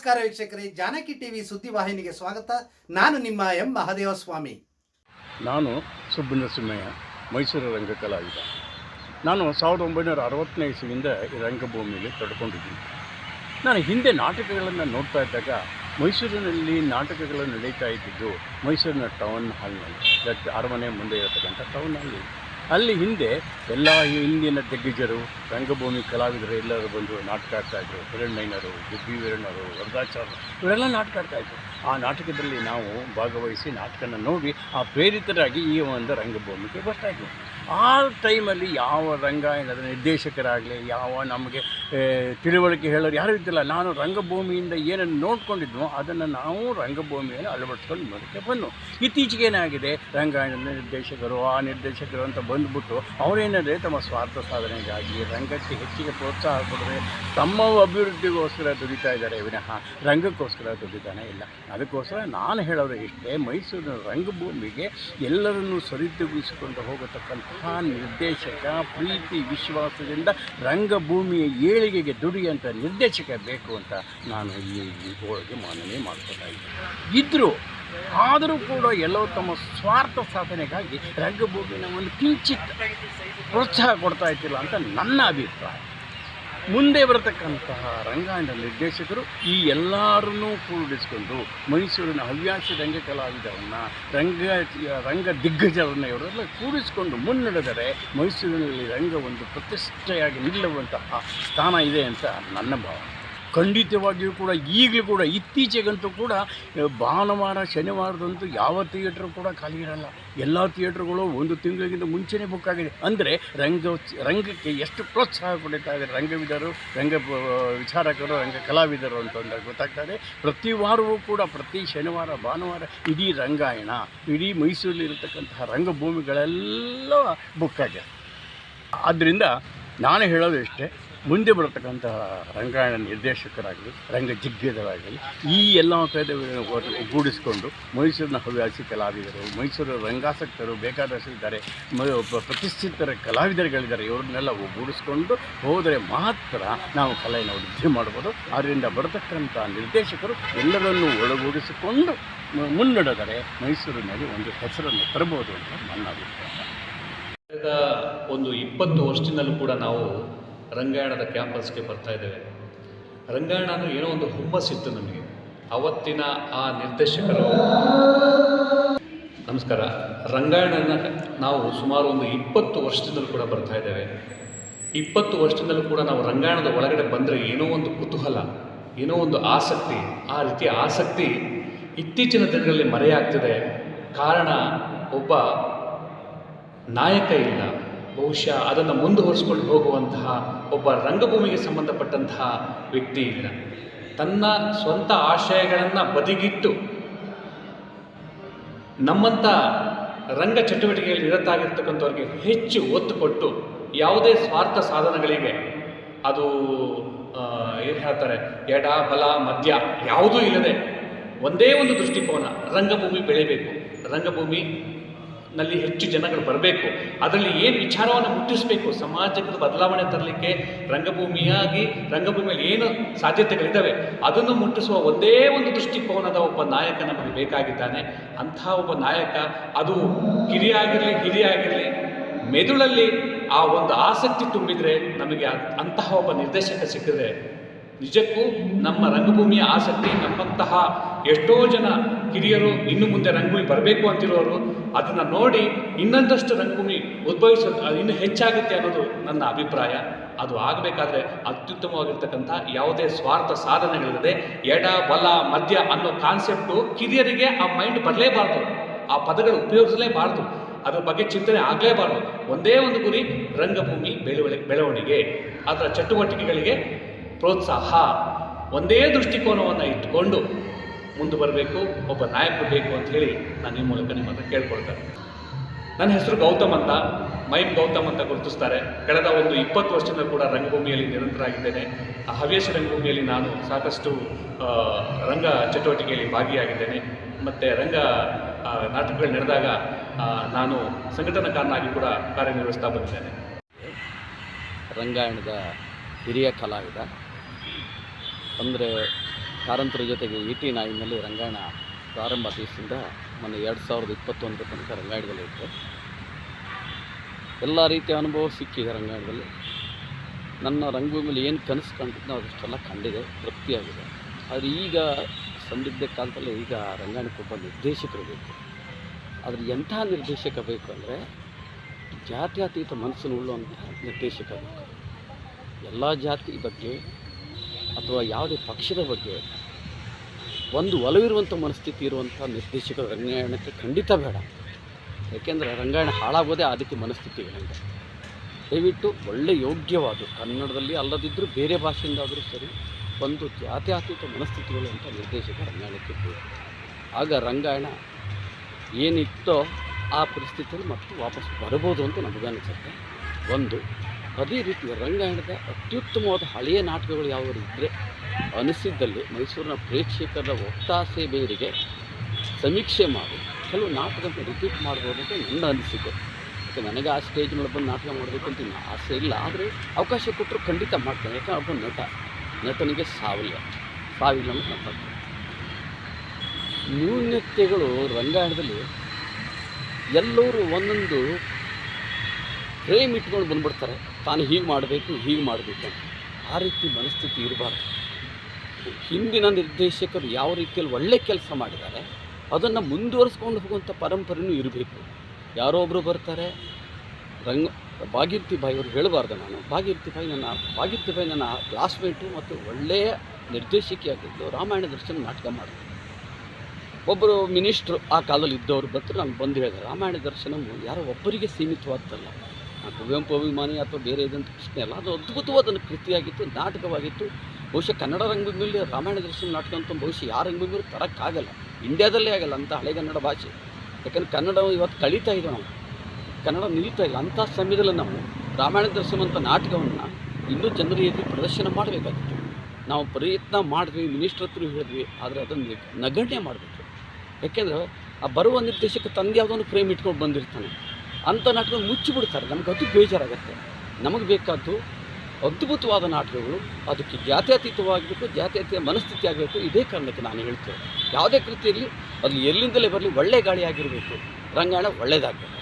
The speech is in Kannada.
ನಮಸ್ಕಾರ ವೀಕ್ಷಕರೇ, ಜಾನಕಿ ಟಿವಿ ಸುದ್ದಿವಾಹಿನಿಗೆ ಸ್ವಾಗತ. ನಾನು ನಿಮ್ಮ ಎಂ ಮಹಾದೇವ ಸ್ವಾಮಿ ನಾನು ಸುಬ್ಬನರಸಿಂಹಯ್ಯ ಮೈಸೂರು ರಂಗ ಕಲಾವಿದ. ನಾನು ಸಾವಿರದ ಒಂಬೈನೂರ ಅರವತ್ತನೇ ಇಸವಿಯಿಂದ ಈ ರಂಗಭೂಮಿಯಲ್ಲಿ ತೊಡ್ಕೊಂಡಿದ್ದೀನಿ. ನಾನು ಹಿಂದೆ ನಾಟಕಗಳನ್ನು ನೋಡ್ತಾ ಇದ್ದಾಗ ಮೈಸೂರಿನಲ್ಲಿ ನಾಟಕಗಳು ನಡೀತಾ ಇದ್ದಿದ್ದು ಮೈಸೂರಿನ ಟೌನ್ ಹಾಲ್ನಲ್ಲಿ ಅರಮನೆ ಮುಂದೆ ಇರತಕ್ಕಂಥ ಟೌನ್ ಹಾಲ್ ಅಲ್ಲಿ ಹಿಂದೆ ಎಲ್ಲ ಹಿಂದಿನ ದಿಗ್ಗಜರು, ರಂಗಭೂಮಿ ಕಲಾವಿದರು ಎಲ್ಲರೂ ಬಂದು ನಾಟಕ ಆಡ್ತಾಯಿದ್ರು ಹಿರಣ್ಣಯ್ಯನರು ಗುಬ್ಬಿ ವೀರಣ್ಣರು, ವರದಾಚಾರ್ಯರು, ಇವರೆಲ್ಲ ನಾಟಕ ಆಡ್ತಾಯಿದ್ರು ಆ ನಾಟಕದಲ್ಲಿ ನಾವು ಭಾಗವಹಿಸಿ ನಾಟಕನ ನೋಡಿ ಆ ಪ್ರೇರಿತರಾಗಿ ಈ ಒಂದು ರಂಗಭೂಮಿಗೆ ಬರ್ತಾಯಿದ್ವಿ ಆ ಟೈಮಲ್ಲಿ ಯಾವ ರಂಗಾಯಣದ ನಿರ್ದೇಶಕರಾಗಲಿ, ಯಾವ ನಮಗೆ ತಿಳುವಳಿಕೆ ಹೇಳೋರು ಯಾರೂ ಇದ್ದಿಲ್ಲ. ನಾನು ರಂಗಭೂಮಿಯಿಂದ ಏನನ್ನು ನೋಡ್ಕೊಂಡಿದ್ನೋ ಅದನ್ನು ನಾವು ರಂಗಭೂಮಿಯನ್ನು ಅಳವಡಿಸ್ಕೊಂಡು ನೋಡೋಕ್ಕೆ ಬಂದು ಇತ್ತೀಚೆಗೆ ಏನಾಗಿದೆ? ರಂಗಾಯಣದ ನಿರ್ದೇಶಕರು, ಆ ನಿರ್ದೇಶಕರು ಅಂತ ಬಂದುಬಿಟ್ಟು ಅವರೇನಂದರೆ ತಮ್ಮ ಸ್ವಾರ್ಥ ಸಾಧನೆಗಾಗಿ ರಂಗಕ್ಕೆ ಹೆಚ್ಚಿಗೆ ಪ್ರೋತ್ಸಾಹ ಕೊಡದೆ ತಮ್ಮ ಅಭಿವೃದ್ಧಿಗೋಸ್ಕರ ದುಡಿತಾ ಇದ್ದಾರೆ. ವಿನಃ ರಂಗಕ್ಕೋಸ್ಕರ ದುಡಿತಾನೆ ಇಲ್ಲ. ಅದಕ್ಕೋಸ್ಕರ ನಾನು ಹೇಳೋದು ಇಷ್ಟೇ, ಮೈಸೂರಿನ ರಂಗಭೂಮಿಗೆ ಎಲ್ಲರನ್ನೂ ಸರಿದೂಗಿಸಿಕೊಂಡು ಹೋಗತಕ್ಕಂತಹ ನಿರ್ದೇಶಕ, ಪ್ರೀತಿ, ವಿಶ್ವಾಸದಿಂದ ರಂಗಭೂಮಿಯ ಏಳಿಗೆಗೆ ದುಡಿಯುವಂಥ ನಿರ್ದೇಶಕ ಬೇಕು ಅಂತ ನಾನು ಈ ಒಳಗೆ ಮಾನನೆ ಮಾಡ್ಕೊತಾ ಇದ್ದೀನಿ. ಇದ್ದರೂ ಆದರೂ ಕೂಡ ಎಲ್ಲೋ ತಮ್ಮ ಸ್ವಾರ್ಥ ಸಾಧನೆಗಾಗಿ ರಂಗಭೂಮಿನ ಒಂದು ಕಿಂಚಿತ್ ಪ್ರೋತ್ಸಾಹ ಕೊಡ್ತಾ ಇದ್ದಿಲ್ಲ ಅಂತ ನನ್ನ ಅಭಿಪ್ರಾಯ. ಮುಂದೆ ಬರತಕ್ಕಂತಹ ರಂಗಾಯಣ ನಿರ್ದೇಶಕರು ಈ ಎಲ್ಲರನ್ನೂ ಕೂಡಿಸ್ಕೊಂಡು ಮೈಸೂರಿನ ಹವ್ಯಾಸಿ ರಂಗ ಕಲಾವಿದರನ್ನು ರಂಗ ರಂಗ ದಿಗ್ಗಜರನ್ನು ಇವರೆಲ್ಲ ಕೂಡಿಸಿಕೊಂಡು ಮುನ್ನಡೆದರೆ ಮೈಸೂರಿನಲ್ಲಿ ರಂಗ ಒಂದು ಪ್ರತಿಷ್ಠೆಯಾಗಿ ನಿಲ್ಲುವಂತಹ ಸ್ಥಾನ ಇದೆ ಅಂತ ನನ್ನ ಭಾವನೆ. ಖಂಡಿತವಾಗಿಯೂ ಕೂಡ ಈಗಲೂ ಕೂಡ, ಇತ್ತೀಚೆಗಂತೂ ಕೂಡ ಭಾನುವಾರ, ಶನಿವಾರದಂತೂ ಯಾವ ಥಿಯೇಟ್ರು ಕೂಡ ಖಾಲಿ ಇರಲ್ಲ. ಎಲ್ಲ ಥಿಯೇಟ್ರ್ಗಳು ಒಂದು ತಿಂಗಳಿಗಿಂತ ಮುಂಚೆನೇ ಬುಕ್ ಆಗಿದೆ. ಅಂದರೆ ರಂಗ, ರಂಗಕ್ಕೆ ಎಷ್ಟು ಪ್ರೋತ್ಸಾಹ ಕೊಡ್ತಾ ಇದೆ ರಂಗವಿದರು, ರಂಗ ವಿಚಾರಕರು, ರಂಗ ಕಲಾವಿದರು ಅಂತಂದ್ರೆ ಗೊತ್ತಾಗ್ತದೆ. ಪ್ರತಿ ವಾರವೂ ಕೂಡ, ಪ್ರತಿ ಶನಿವಾರ, ಭಾನುವಾರ ಇಡೀ ರಂಗಾಯಣ, ಇಡೀ ಮೈಸೂರಲ್ಲಿ ಇರತಕ್ಕಂತಹ ರಂಗಭೂಮಿಗಳೆಲ್ಲ ಬುಕ್ ಆಗಿದೆ. ಆದ್ದರಿಂದ ನಾನು ಹೇಳೋದು ಇಷ್ಟೇ. ಮುಂದೆ ಬರತಕ್ಕಂತಹ ರಂಗಾಯಣ ನಿರ್ದೇಶಕರಾಗಲಿ ರಂಗ ಜಿಗ್ಗದರಾಗಲಿ ಈ ಎಲ್ಲ ಪೇದಗಳನ್ನು ಒಗ್ಗೂಡಿಸಿಕೊಂಡು ಮೈಸೂರಿನ ಹವ್ಯಾಸಿ ಕಲಾವಿದರು, ಮೈಸೂರು ರಂಗಾಸಕ್ತರು ಬೇಕಾದಷ್ಟು ಇದ್ದಾರೆ ಒಬ್ಬ ಪ್ರತಿಷ್ಠಿತರ ಕಲಾವಿದರುಗಳಿದ್ದಾರೆ, ಇವ್ರನ್ನೆಲ್ಲ ಒಗ್ಗೂಡಿಸ್ಕೊಂಡು ಹೋದರೆ ಮಾತ್ರ ನಾವು ಕಲೆಯನ್ನು ವೃದ್ಧಿ ಮಾಡ್ಬೋದು. ಆದ್ದರಿಂದ ಬರತಕ್ಕಂಥ ನಿರ್ದೇಶಕರು ಎಲ್ಲರನ್ನೂ ಒಳಗೂಡಿಸಿಕೊಂಡು ಮುನ್ನಡೆದರೆ ಮೈಸೂರಿನಲ್ಲಿ ಒಂದು ಹೆಸರನ್ನು ತರಬಹುದು ಅಂತ ನನ್ನ ಅಭಿಪ್ರಾಯ. ಒಂದು ಇಪ್ಪತ್ತು ವರ್ಷದಿಂದಲೂ ಕೂಡ ನಾವು ರಂಗಾಯಣದ ಕ್ಯಾಂಪಸ್ಗೆ ಬರ್ತಾ ಇದ್ದೇವೆ. ರಂಗಾಯಣ ಅಂದರೆ ಏನೋ ಒಂದು ಹುಮ್ಮಸ್ಸಿತ್ತು ನಮಗೆ. ಅವತ್ತಿನ ಆ ನಿರ್ದೇಶಕರು. ನಮಸ್ಕಾರ. ರಂಗಾಯಣನ ನಾವು ಸುಮಾರು ಒಂದು ಇಪ್ಪತ್ತು ವರ್ಷದಿಂದಲೂ ಕೂಡ ಬರ್ತಾ ಇದ್ದೇವೆ. ಇಪ್ಪತ್ತು ವರ್ಷದಿಂದಲೂ ಕೂಡ ನಾವು ರಂಗಾಯಣದ ಒಳಗಡೆ ಬಂದರೆ ಏನೋ ಒಂದು ಕುತೂಹಲ, ಏನೋ ಒಂದು ಆಸಕ್ತಿ, ಆ ರೀತಿಯ ಆಸಕ್ತಿ ಇತ್ತೀಚಿನ ದಿನಗಳಲ್ಲಿ ಮರೆಯಾಗ್ತಿದೆ. ಕಾರಣ, ಒಬ್ಬ ನಾಯಕ ಇಲ್ಲ. ಬಹುಶಃ ಅದನ್ನು ಮುಂದುವರಿಸ್ಕೊಂಡು ಹೋಗುವಂತಹ ಒಬ್ಬ ರಂಗಭೂಮಿಗೆ ಸಂಬಂಧಪಟ್ಟಂತಹ ವ್ಯಕ್ತಿ ಇಲ್ಲ. ತನ್ನ ಸ್ವಂತ ಆಶಯಗಳನ್ನು ಬದಿಗಿಟ್ಟು ನಮ್ಮಂಥ ರಂಗ ಚಟುವಟಿಕೆಯಲ್ಲಿ ನಿರತಾಗಿರ್ತಕ್ಕಂಥವ್ರಿಗೆ ಹೆಚ್ಚು ಒತ್ತು ಕೊಟ್ಟು ಯಾವುದೇ ಸ್ವಾರ್ಥ ಸಾಧನಗಳಿಗೆ ಅದು ಏನು ಹೇಳ್ತಾರೆ, ಎಡ, ಬಲ, ಮಧ್ಯ ಯಾವುದೂ ಇಲ್ಲದೆ ಒಂದೇ ಒಂದು ದೃಷ್ಟಿಕೋನ ರಂಗಭೂಮಿ ಬೆಳಿಬೇಕು. ರಂಗಭೂಮಿ ನಲ್ಲಿ ಹೆಚ್ಚು ಜನಗಳು ಬರಬೇಕು. ಅದರಲ್ಲಿ ಏನು ವಿಚಾರವನ್ನು ಮುಟ್ಟಿಸಬೇಕು? ಸಮಾಜದ ಬದಲಾವಣೆ ತರಲಿಕ್ಕೆ ರಂಗಭೂಮಿಯಾಗಿ, ರಂಗಭೂಮಿಯಲ್ಲಿ ಏನು ಸಾಧ್ಯತೆಗಳಿದ್ದಾವೆ? ಅದನ್ನು ಮುಟ್ಟಿಸುವ ಒಂದೇ ಒಂದು ದೃಷ್ಟಿಕೋನದ ಒಬ್ಬ ನಾಯಕ ನಮಗೆ ಬೇಕಾಗಿದ್ದಾನೆ. ಅಂತಹ ಒಬ್ಬ ನಾಯಕ ಅದು ಕಿರಿಯಾಗಿರಲಿ, ಹಿರಿಯಾಗಿರಲಿ, ಮೆದುಳಲ್ಲಿ ಆ ಒಂದು ಆಸಕ್ತಿ ತುಂಬಿದರೆ ನಮಗೆ ಅಂತಹ ಒಬ್ಬ ನಿರ್ದೇಶಕ ಸಿಕ್ಕಿದ್ರೆ ನಿಜಕ್ಕೂ ನಮ್ಮ ರಂಗಭೂಮಿಯ ಆಸಕ್ತಿ, ನಮ್ಮಂತಹ ಎಷ್ಟೋ ಜನ ಕಿರಿಯರು ಇನ್ನು ಮುಂದೆ ರಂಗಭೂಮಿ ಬರಬೇಕು ಅಂತಿರೋರು, ಅದನ್ನು ನೋಡಿ ಇನ್ನೊಂದಷ್ಟು ರಂಗಭೂಮಿ ಉದ್ಭವಿಸೋದು ಅದು ಇನ್ನೂ ಹೆಚ್ಚಾಗುತ್ತೆ ಅನ್ನೋದು ನನ್ನ ಅಭಿಪ್ರಾಯ. ಅದು ಆಗಬೇಕಾದ್ರೆ ಅತ್ಯುತ್ತಮವಾಗಿರ್ತಕ್ಕಂಥ ಯಾವುದೇ ಸ್ವಾರ್ಥ ಸಾಧನೆಗಳಿಲ್ಲದೆ ಎಡ, ಬಲ, ಮಧ್ಯ ಅನ್ನೋ ಕಾನ್ಸೆಪ್ಟು ಕಿರಿಯರಿಗೆ ಆ ಮೈಂಡ್ ಬರಲೇಬಾರ್ದು. ಆ ಪದಗಳು ಉಪಯೋಗಿಸಲೇಬಾರ್ದು. ಅದರ ಬಗ್ಗೆ ಚಿಂತನೆ ಆಗಲೇಬಾರ್ದು. ಒಂದೇ ಒಂದು ಗುರಿ ರಂಗಭೂಮಿ ಬೆಳವಣಿ ಬೆಳವಣಿಗೆ. ಅದರ ಚಟುವಟಿಕೆಗಳಿಗೆ ಪ್ರೋತ್ಸಾಹ. ಒಂದೇ ದೃಷ್ಟಿಕೋನವನ್ನು ಇಟ್ಟುಕೊಂಡು ಮುಂದೆ ಬರಬೇಕು ಒಬ್ಬ ನಾಯಕರು ಬೇಕು ಅಂತ ಹೇಳಿ ನಾನು ಈ ಮೂಲಕ ನಿಮ್ಮ ಹತ್ರ ಕೇಳ್ಕೊಳ್ತೇನೆ. ನನ್ನ ಹೆಸರು ಗೌತಮ್ ಅಂತ, ಮೈಮ್ ಗೌತಮ್ ಅಂತ ಗುರುತಿಸ್ತಾರೆ. ಕಳೆದ ಒಂದು ಇಪ್ಪತ್ತು ವರ್ಷದಿಂದ ಕೂಡ ರಂಗಭೂಮಿಯಲ್ಲಿ ನಿರಂತರ ಆಗಿದ್ದೇನೆ ಆ ಹವ್ಯಾಸ ರಂಗಭೂಮಿಯಲ್ಲಿ ನಾನು ಸಾಕಷ್ಟು ರಂಗ ಚಟುವಟಿಕೆಯಲ್ಲಿ ಭಾಗಿಯಾಗಿದ್ದೇನೆ. ಮತ್ತು ರಂಗ ನಾಟಕಗಳು ನಡೆದಾಗ ನಾನು ಸಂಘಟನಾಕಾರನಾಗಿ ಕೂಡ ಕಾರ್ಯನಿರ್ವಹಿಸ್ತಾ ಬಂದಿದ್ದೇನೆ. ರಂಗಾಯಣದ ಹಿರಿಯ ಕಲಾವಿದ. ಅಂದರೆ ಕಾರಂತರ ಜೊತೆಗೆ ಇ ಟಿ ನಾಯಿನಲ್ಲಿ ರಂಗಾಯಣ ಪ್ರಾರಂಭ ದಿವಸದಿಂದ ಮೊನ್ನೆ ಎರಡು ಸಾವಿರದ ಇಪ್ಪತ್ತೊಂದರ ತನಕ ರಂಗಾಯಣದಲ್ಲಿ ಇತ್ತು. ಎಲ್ಲ ರೀತಿಯ ಅನುಭವ ಸಿಕ್ಕಿದೆ ರಂಗಾಯಣದಲ್ಲಿ. ನನ್ನ ರಂಗಭೂಮಿಯಲ್ಲಿ ಏನು ಕನಸು ಕಂಡಿದ್ನೋ ಅದಷ್ಟೆಲ್ಲ ಕಂಡಿದೆ, ತೃಪ್ತಿಯಾಗಿದೆ. ಆದರೆ ಈಗ ಸಂದಿಗ್ಧ ಕಾಲದಲ್ಲಿ ಈಗ ರಂಗಾಯಣಕ್ಕೊಬ್ಬ ನಿರ್ದೇಶಕರು ಬೇಕು. ಆದರೆ ಎಂಥ ನಿರ್ದೇಶಕ ಬೇಕು ಅಂದರೆ ಜಾತ್ಯಾತೀತ ಮನಸ್ಸನ್ನು ಉಳ್ಳುವಂಥ ನಿರ್ದೇಶಕ ಬೇಕು. ಎಲ್ಲ ಜಾತಿ ಬಗ್ಗೆ ಅಥವಾ ಯಾವುದೇ ಪಕ್ಷದ ಬಗ್ಗೆ ಒಂದು ಒಲವಿರುವಂಥ ಮನಸ್ಥಿತಿ ಇರುವಂಥ ನಿರ್ದೇಶಕರು ರಂಗಾಯಣಕ್ಕೆ ಖಂಡಿತ ಬೇಡ. ಏಕೆಂದರೆ ರಂಗಾಯಣ ಹಾಳಾಗೋದೇ ಅದಕ್ಕೆ ಮನಸ್ಥಿತಿಗಳಿಂದ ದಯವಿಟ್ಟು ಒಳ್ಳೆ ಯೋಗ್ಯವಾದ, ಕನ್ನಡದಲ್ಲಿ ಅಲ್ಲದಿದ್ದರೂ ಬೇರೆ ಭಾಷೆಯಿಂದಾದರೂ ಸರಿ ಒಂದು ಜಾತ್ಯಾತೀತ ಮನಸ್ಥಿತಿಗಳು ಅಂತ ನಿರ್ದೇಶಕ ರಂಗಾಯಣಕ್ಕೆ ಬೇಕು ಆಗ ರಂಗಾಯಣ ಏನಿತ್ತೋ ಆ ಪರಿಸ್ಥಿತಿಯಲ್ಲಿ ಮತ್ತೆ ವಾಪಸ್ ಬರ್ಬೋದು ಅಂತ ನಮಗನ್ನಿಸುತ್ತೆ ಒಂದು ಅದೇ ರೀತಿ ರಂಗಾಯಣದ ಅತ್ಯುತ್ತಮವಾದ ಹಳೆಯ ನಾಟಕಗಳು ಯಾವ ಇದ್ದರೆ ಅನಿಸಿದ್ದಲ್ಲಿ ಮೈಸೂರಿನ ಪ್ರೇಕ್ಷಕರ ಒತ್ತಾಸೆ ಮೇರೆಗೆ ಸಮೀಕ್ಷೆ ಮಾಡಿ ಕೆಲವು ನಾಟಕವನ್ನು ರಿಪೀಟ್ ಮಾಡ್ಬೋದು ಅಂತ ನನ್ನ ಅನಿಸಿಕೆ. ಯಾಕೆ ನನಗೆ ಆ ಸ್ಟೇಜ್ ಮೇಲೆ ಬಂದು ನಾಟಕ ಮಾಡಬೇಕು ಅಂತ ಆಸೆ ಇಲ್ಲ. ಆದರೆ ಅವಕಾಶ ಕೊಟ್ಟರು ಖಂಡಿತ ಮಾಡ್ತೇನೆ. ಯಾಕಂದ್ರೆ ಒಬ್ಬ ನಟ, ನಟನಿಗೆ ಸಾವಿಲ್ಲ. ಸಾವಿಲ್ಲ ಅಂತ ನನ್ನ. ನ್ಯೂನ್ಯತೆಗಳು ರಂಗಾಯಣದಲ್ಲಿ ಎಲ್ಲರೂ ಒಂದೊಂದು ಫ್ರೇಮ್ ಇಟ್ಕೊಂಡು ಬಂದ್ಬಿಡ್ತಾರೆ. ತಾನು ಹೀಗೆ ಮಾಡಬೇಕು ಹೀಗೆ ಮಾಡಬೇಕು ಆ ರೀತಿ ಮನಸ್ಥಿತಿ ಇರಬಾರ್ದು. ಹಿಂದಿನ ನಿರ್ದೇಶಕರು ಯಾವ ರೀತಿಯಲ್ಲಿ ಒಳ್ಳೆ ಕೆಲಸ ಮಾಡಿದ್ದಾರೆ, ಅದನ್ನು ಮುಂದುವರಿಸ್ಕೊಂಡು ಹೋಗುವಂಥ ಪರಂಪರೆಯೂ ಇರಬೇಕು. ಯಾರೋ ಒಬ್ಬರು ಬರ್ತಾರೆ, ರಂಗ, ಭಾಗೀರಥಿ ಬಾಯಿ ಅವರು ಹೇಳಬಾರ್ದು ನಾನು. ಭಾಗೀರಥಿ ಬಾಯಿ ನನ್ನ, ಭಾಗೀರಥಿ ಬಾಯಿ ನನ್ನ ಕ್ಲಾಸ್ಮೇಟು ಮತ್ತು ಒಳ್ಳೆಯ ನಿರ್ದೇಶಕಿಯಾಗಿದ್ದು ರಾಮಾಯಣ ದರ್ಶನ ನಾಟಕ ಮಾಡಿದ್ರು ಒಬ್ಬರು ಮಿನಿಸ್ಟ್ರು ಆ ಕಾಲದಲ್ಲಿ ಇದ್ದವರು ಬರ್ತಾರೆ ನಾನು ಬಂದು ಹೇಳಿದೆ ರಾಮಾಯಣ ದರ್ಶನವು ಯಾರೋ ಒಬ್ಬರಿಗೆ ಸೀಮಿತವಾದ್ದಲ್ಲ ಕುವೆಂಪು ಅಭಿಮಾನಿ ಅಥವಾ ಬೇರೆ ಇದಂತ ಪ್ರಶ್ನೆ ಅಲ್ಲ ಅದು ಅದ್ಭುತವಾದ ಕೃತಿಯಾಗಿತ್ತು, ನಾಟಕವಾಗಿತ್ತು. ಬಹುಶಃ ಕನ್ನಡ ರಂಗಭೂಮಿಯಲ್ಲಿ ರಾಮಾಯಣ ದರ್ಶನ ನಾಟಕ ಅಂತ ಬಹುಶಃ ಯಾರ ರಂಗಭೂಮಿಯಲ್ಲಿ ತರೋಕ್ಕಾಗಲ್ಲ ಇಂಡಿಯಾದಲ್ಲೇ ಆಗಲ್ಲ ಅಂತ ಹಳೆ ಕನ್ನಡ ಭಾಷೆ. ಯಾಕಂದ್ರೆ ಕನ್ನಡ ಇವತ್ತು ಕಳೀತಾ ಇದ್ದೀವಿ ನಾವು. ಕನ್ನಡ ನಿಲ್ತಾ ಇಲ್ಲ. ಅಂಥ ಸಮಯದಲ್ಲಿ ನಾವು ರಾಮಾಯಣ ದರ್ಶನ ಅಂತ ನಾಟಕವನ್ನು ಇನ್ನೂ ಜನರ ಎದುರು ಪ್ರದರ್ಶನ ಮಾಡಬೇಕಾಗಿತ್ತು. ನಾವು ಪ್ರಯತ್ನ ಮಾಡಿದ್ವಿ, ಮಿನಿಸ್ಟ್ರ್ ಹತ್ರ ಹೇಳಿದ್ವಿ, ಆದರೆ ಅದನ್ನು ನಗಣ್ಯ ಮಾಡಬೇಕು. ಯಾಕೆಂದ್ರೆ ಆ ಬರುವ ನಿರ್ದೇಶಕ ತಂದೆ ಯಾವುದೋ ಫ್ರೇಮ್ ಇಟ್ಕೊಂಡು ಬಂದಿರ್ತಾನೆ. ಅಂಥ ನಾಟಕ ಮುಚ್ಚಿಬಿಡ್ತಾರೆ ನಮ್ಗೆ ಅದು ಬೇಜಾರಾಗುತ್ತೆ. ನಮಗೆ ಬೇಕಾದ್ದು ಅದ್ಭುತವಾದ ನಾಟಕಗಳು, ಅದಕ್ಕೆ ಜಾತ್ಯತೀತವಾಗಬೇಕು ಜಾತ್ಯತೀತ ಮನಸ್ಥಿತಿ ಆಗಬೇಕು. ಇದೇ ಕಾರಣಕ್ಕೆ ನಾನು ಹೇಳ್ತೇನೆ. ಯಾವುದೇ ಕೃತಿಯಲ್ಲಿ ಅದು ಎಲ್ಲಿಂದಲೇ ಬರಲಿ ಒಳ್ಳೆ ಗಾಳಿ ಆಗಿರಬೇಕು. ರಂಗಾಯಣ ಒಳ್ಳೆಯದಾಗಬೇಕು